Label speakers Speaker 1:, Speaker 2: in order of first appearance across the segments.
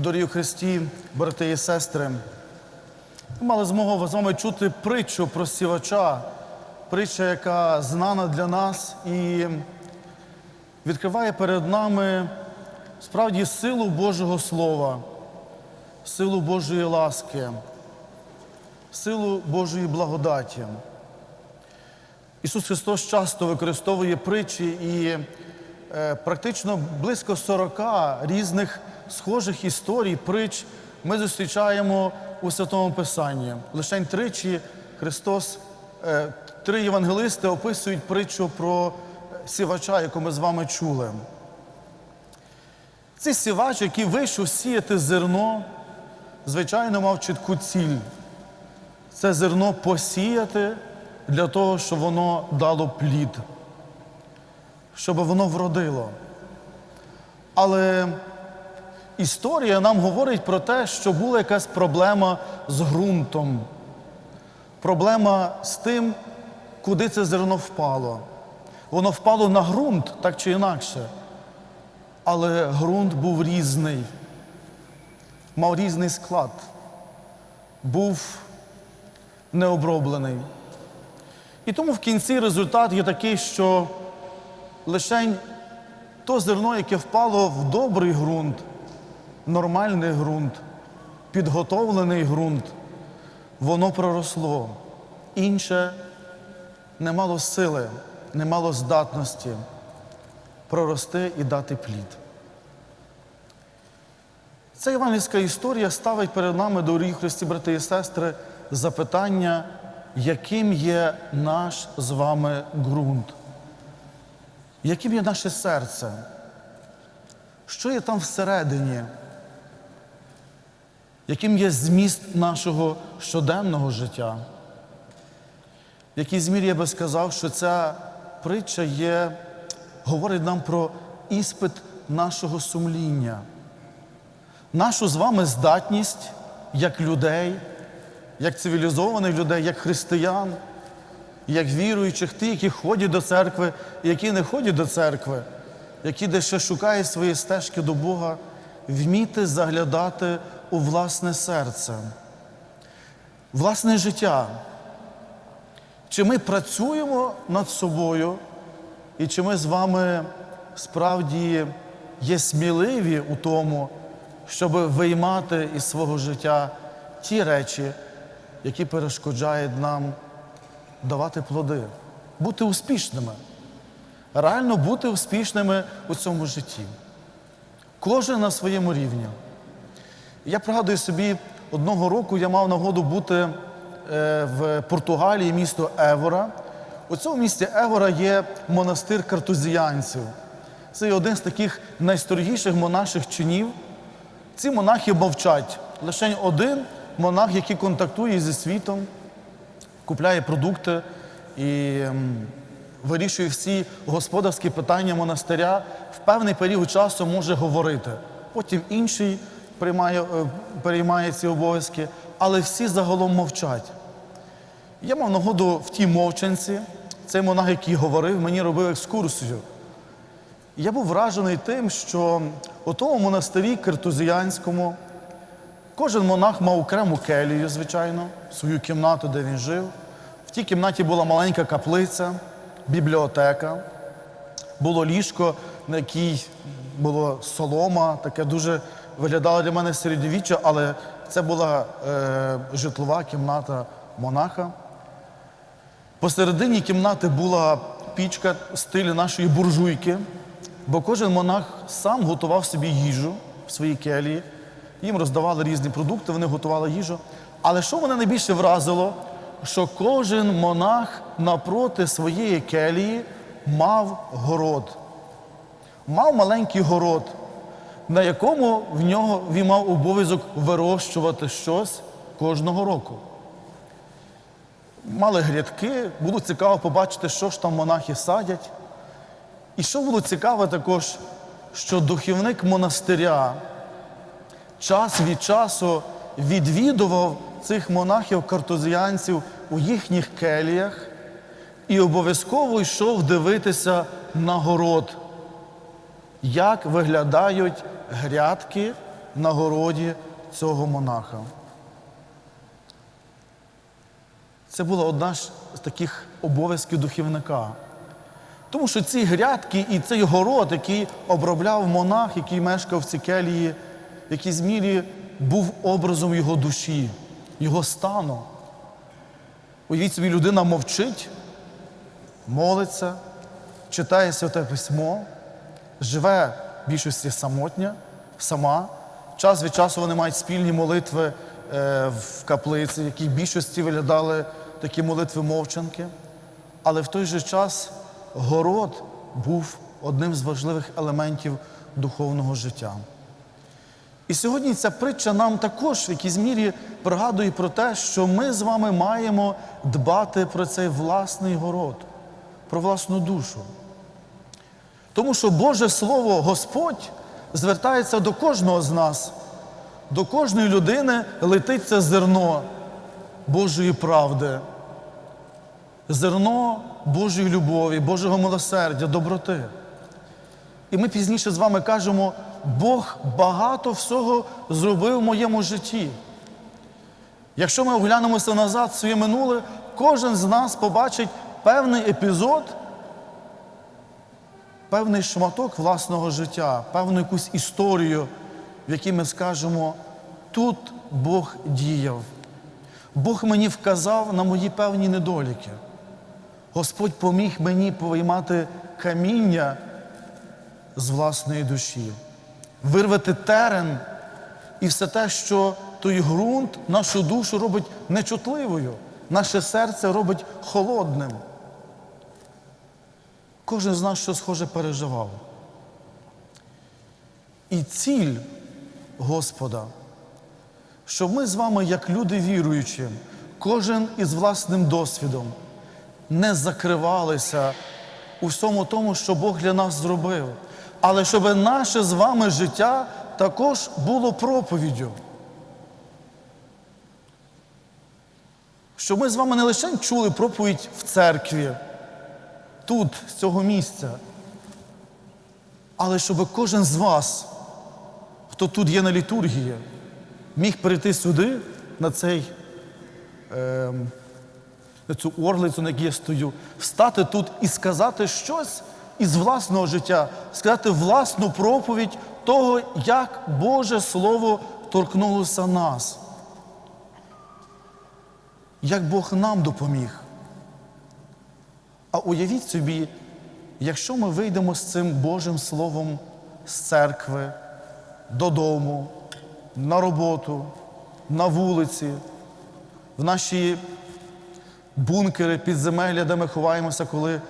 Speaker 1: Дорогі Христі, брати і сестри, ми мали змогу з вами чути притчу про сівача, притча, яка знана для нас і відкриває перед нами справді силу Божого Слова, силу Божої ласки, силу Божої благодаті. Ісус Христос часто використовує притчі і е, практично близько 40 різних схожих історій, притч ми зустрічаємо у Святому Писанні. Лише тричі Христос, е, три євангелисти описують притчу про сівача, яку ми з вами чули. Цей сівач, який вийшов сіяти зерно, звичайно, мав чітку ціль. Це зерно посіяти для того, щоб воно дало плід, щоб воно вродило. Але історія нам говорить про те, що була якась проблема з ґрунтом, проблема з тим, куди це зерно впало. Воно впало на ґрунт, так чи інакше. Але ґрунт був різний, мав різний склад, був необроблений. І тому в кінці результат є такий, що лише то зерно, яке впало в добрий ґрунт, нормальний ґрунт, підготовлений ґрунт, воно проросло. Інше не мало сили, не мало здатності прорости і дати плід. Ця івангельська історія ставить перед нами, дорогі Христі, брати і сестри, запитання, яким є наш з вами ґрунт, яким є наше серце, що є там всередині, яким є зміст нашого щоденного життя. В якій змірі я би сказав, що ця притча є, говорить нам про іспит нашого сумління, нашу з вами здатність як людей, як цивілізованих людей, як християн, як віруючих, ті, які ходять до церкви, які не ходять до церкви, які де ще шукають свої стежки до Бога, вміти заглядати у власне серце, власне життя. Чи ми працюємо над собою, і чи ми з вами справді є сміливі у тому, щоб виймати із свого життя ті речі, які перешкоджають нам давати плоди, бути успішними, реально бути успішними у цьому житті. Кожен на своєму рівні. Я пригадую собі, одного року я мав нагоду бути е, в Португалії, місто Евора. У цьому місті Евора є монастир картузіянців. Це є один з таких найсторогіших монаших чинів. Ці монахи мовчать. Лише один монах, який контактує зі світом, купляє продукти і вирішує всі господарські питання монастиря, в певний період часу може говорити. Потім інший приймає, е, переймає ці обов'язки, але всі загалом мовчать. Я мав нагоду в тій мовчанці, цей монах, який говорив, мені робив екскурсію. Я був вражений тим, що у тому монастирі картузіянському кожен монах мав окрему келію, звичайно, свою кімнату, де він жив. В тій кімнаті була маленька каплиця, бібліотека, було ліжко, на якій була солома, таке дуже виглядало для мене середньовіччя, але це була е, житлова кімната монаха. Посередині кімнати була пічка в стилі нашої буржуйки, бо кожен монах сам готував собі їжу в своїй келії. Їм роздавали різні продукти, вони готували їжу. Але що мене найбільше вразило, що кожен монах напроти своєї келії мав город. Мав маленький город, на якому в нього він мав обов'язок вирощувати щось кожного року мали грядки, було цікаво побачити, що ж там монахи садять. І що було цікаво також, що духівник монастиря час від часу відвідував цих монахів-картузіянців у їхніх келіях і обов'язково йшов дивитися на город, як виглядають грядки на городі цього монаха. Це була одна з таких обов'язків духівника. Тому що ці грядки і цей город, який обробляв монах, який мешкав в цій келії, в якійсь мірі був образом його душі, його стану. Уявіть собі, людина мовчить, молиться, читає святе письмо, живе в більшості самотня, сама. Час від часу вони мають спільні молитви е, в каплиці, які в більшості виглядали такі молитви мовчанки. Але в той же час город був одним з важливих елементів духовного життя. І сьогодні ця притча нам також в якійсь мірі пригадує про те, що ми з вами маємо дбати про цей власний город, про власну душу. Тому що Боже Слово Господь звертається до кожного з нас, до кожної людини летить це зерно Божої правди, зерно Божої любові, Божого милосердя, доброти. І ми пізніше з вами кажемо, Бог багато всього зробив в моєму житті. Якщо ми оглянемося назад в своє минуле, кожен з нас побачить певний епізод, певний шматок власного життя, певну якусь історію, в якій ми скажемо, тут Бог діяв. Бог мені вказав на мої певні недоліки. Господь поміг мені повиймати каміння з власної душі, вирвати терен і все те, що той ґрунт нашу душу робить нечутливою, наше серце робить холодним. Кожен з нас що схоже переживав. І ціль Господа, щоб ми з вами, як люди віруючі, кожен із власним досвідом, не закривалися у всьому тому, що Бог для нас зробив, але щоб наше з вами життя також було проповіддю. Щоб ми з вами не лише чули проповідь в церкві, тут, з цього місця, але щоб кожен з вас, хто тут є на літургії, міг перейти сюди, на цей. Е, на цю орлицю, на якій я стою, встати тут і сказати щось із власного життя, сказати власну проповідь того, як Боже Слово торкнулося нас. Як Бог нам допоміг. А уявіть собі, якщо ми вийдемо з цим Божим Словом з церкви, додому, на роботу, на вулиці, в наші бункери, підземелля, де ми ховаємося, коли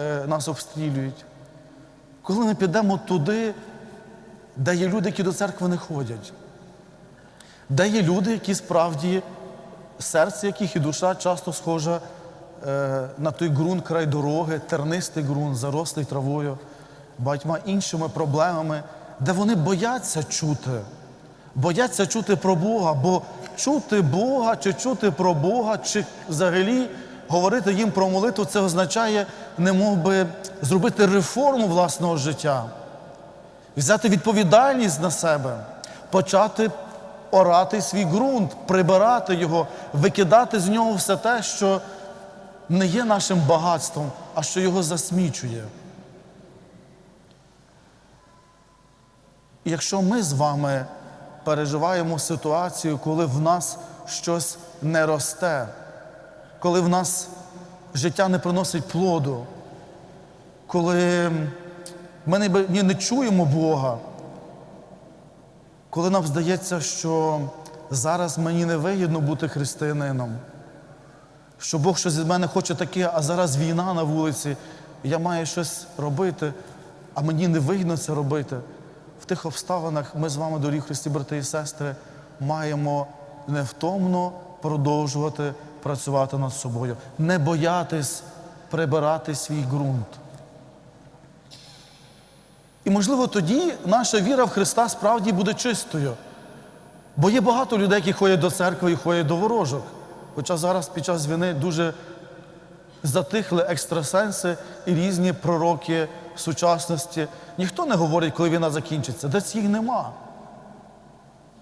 Speaker 1: е, нас обстрілюють. Коли ми підемо туди, де є люди, які до церкви не ходять, де є люди, які справді, серце яких і душа часто схожа на той ґрунт край дороги, тернистий ґрунт, зарослий травою, багатьма іншими проблемами, де вони бояться чути, бояться чути про Бога, бо чути Бога, чи чути про Бога, чи взагалі говорити їм про молитву, це означає, не мов би зробити реформу власного життя, взяти відповідальність на себе, почати орати свій ґрунт, прибирати його, викидати з нього все те, що не є нашим багатством, а що його засмічує. І якщо ми з вами переживаємо ситуацію, коли в нас щось не росте, коли в нас життя не приносить плоду, коли ми не, не чуємо Бога, коли нам здається, що зараз мені не вигідно бути християнином, що Бог щось від мене хоче таке, а зараз війна на вулиці, і я маю щось робити, а мені не вигідно це робити. В тих обставинах ми з вами, дорогі Христі, брати і сестри, маємо невтомно продовжувати працювати над собою, не боятись прибирати свій ґрунт. І, можливо, тоді наша віра в Христа справді буде чистою. Бо є багато людей, які ходять до церкви і ходять до ворожок. Хоча зараз під час війни дуже затихли екстрасенси і різні пророки сучасності. Ніхто не говорить, коли війна закінчиться, десь їх нема.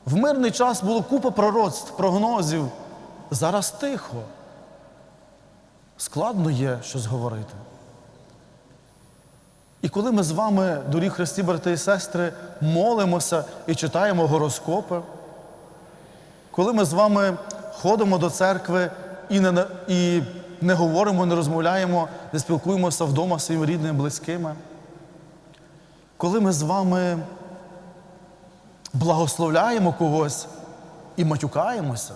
Speaker 1: В мирний час було купа пророцтв, прогнозів. Зараз тихо. Складно є щось говорити. І коли ми з вами, дорі Христі, брати і сестри, молимося і читаємо гороскопи, коли ми з вами ходимо до церкви і не, і не говоримо, не розмовляємо, не спілкуємося вдома зі своїми рідними, близькими, коли ми з вами благословляємо когось і матюкаємося,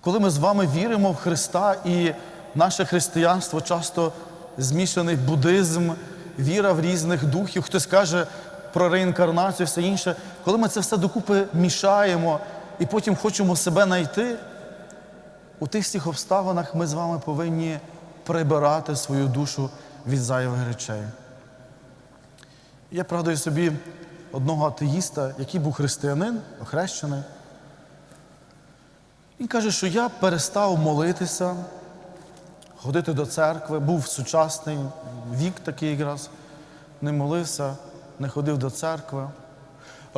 Speaker 1: коли ми з вами віримо в Христа і наше християнство часто змішаний буддизм, віра в різних духів, хтось каже про реінкарнацію, все інше, коли ми це все докупи мішаємо і потім хочемо себе знайти, у тих всіх обставинах ми з вами повинні прибирати свою душу від зайвих речей. Я пригадую собі одного атеїста, який був християнин, охрещений. Він каже, що я перестав молитися, ходити до церкви, був сучасний вік такий якраз, не молився, не ходив до церкви.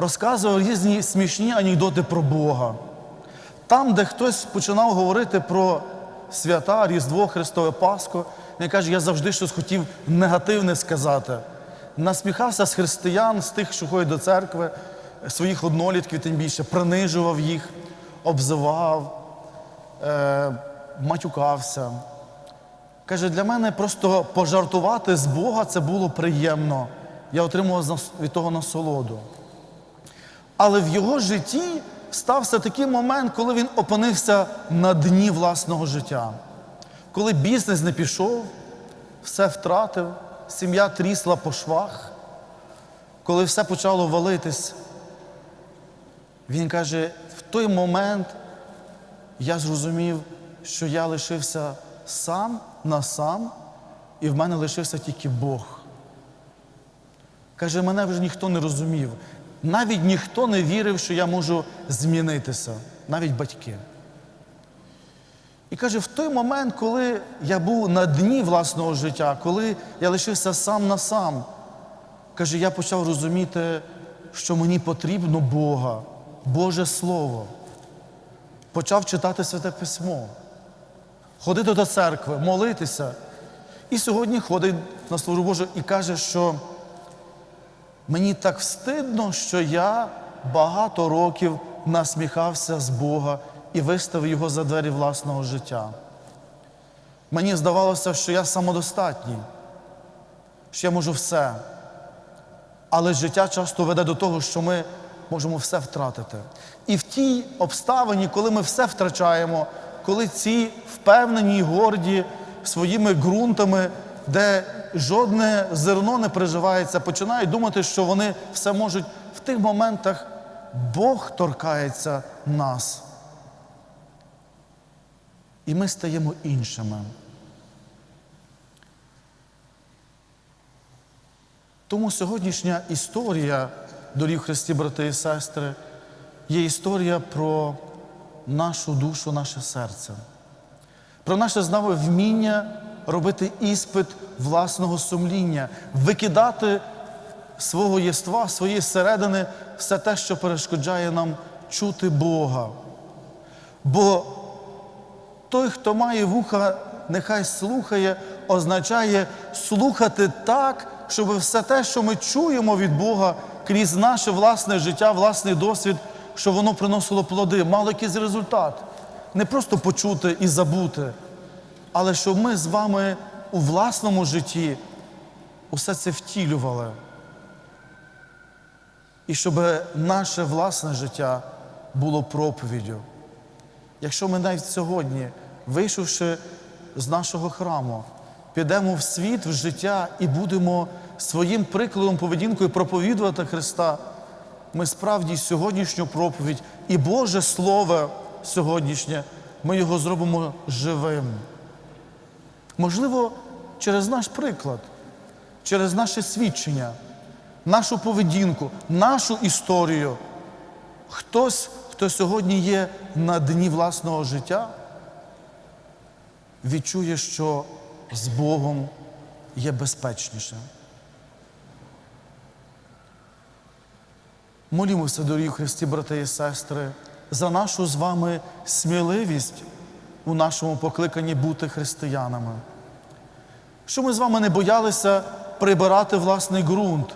Speaker 1: Розказував різні смішні анекдоти про Бога. Там, де хтось починав говорити про свята, Різдво, Христове Пасху, він каже, я завжди щось хотів негативне сказати. Насміхався з християн, з тих, що ходять до церкви, своїх однолітків, тим більше, принижував їх, обзивав, е, матюкався. Каже, для мене просто пожартувати з Бога це було приємно. Я отримував від того насолоду. Але в його житті стався такий момент, коли він опинився на дні власного життя. Коли бізнес не пішов, все втратив, сім'я трісла по швах, коли все почало валитись, він каже, в той момент я зрозумів, що я лишився сам на сам, і в мене лишився тільки Бог. Каже, мене вже ніхто не розумів. Навіть ніхто не вірив, що я можу змінитися, навіть батьки. І каже, в той момент, коли я був на дні власного життя, коли я лишився сам на сам, каже, я почав розуміти, що мені потрібно Бога, Боже Слово. Почав читати Святе Письмо, ходити до церкви, молитися. І сьогодні ходить на службу Божу і каже, що мені так встидно, що я багато років насміхався з Бога і виставив його за двері власного життя. Мені здавалося, що я самодостатній, що я можу все. Але життя часто веде до того, що ми можемо все втратити. І в тій обставині, коли ми все втрачаємо, коли ці впевнені і горді своїми ґрунтами, де жодне зерно не приживається, починають думати, що вони все можуть в тих моментах Бог торкається нас. І ми стаємо іншими. Тому сьогоднішня історія, дорів Христі, брати і сестри, є історія про нашу душу, наше серце, про наше з вміння робити іспит власного сумління, викидати свого єства, своєї середини, все те, що перешкоджає нам чути Бога. Бо той, хто має вуха, нехай слухає, означає слухати так, щоб все те, що ми чуємо від Бога крізь наше власне життя, власний досвід, щоб воно приносило плоди, мало якийсь результат. Не просто почути і забути, але щоб ми з вами у власному житті усе це втілювали. І щоб наше власне життя було проповіддю. Якщо ми навіть сьогодні, вийшовши з нашого храму, підемо в світ, в життя і будемо своїм прикладом, поведінкою проповідувати Христа, ми справді сьогоднішню проповідь і Боже Слово сьогоднішнє, ми його зробимо живим. Можливо, через наш приклад, через наше свідчення, нашу поведінку, нашу історію. Хтось, хто сьогодні є на дні власного життя, відчує, що з Богом є безпечніше. Молімося, дорогі Христі, брати і сестри, за нашу з вами сміливість у нашому покликанні бути християнами. Щоб ми з вами не боялися прибирати власний ґрунт,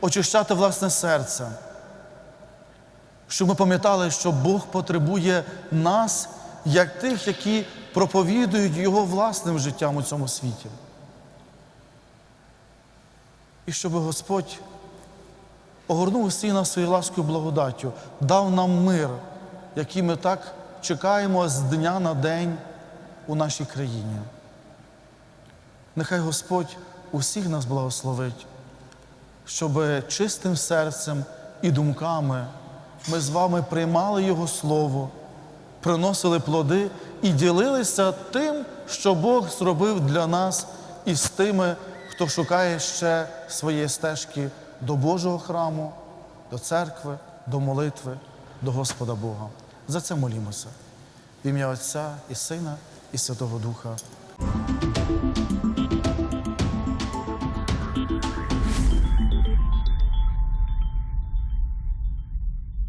Speaker 1: очищати власне серце. Щоб ми пам'ятали, що Бог потребує нас, як тих, які проповідують Його власним життям у цьому світі. І щоб Господь огорнув усі нас своєю ласкою благодаттю, дав нам мир, який ми так чекаємо з дня на день у нашій країні. Нехай Господь усіх нас благословить, щоб чистим серцем і думками ми з вами приймали Його Слово, приносили плоди і ділилися тим, що Бог зробив для нас і з тими, хто шукає ще своєї стежки до Божого храму, до церкви, до молитви, до Господа Бога. За це молімося. В ім'я Отця і Сина, і Святого Духа.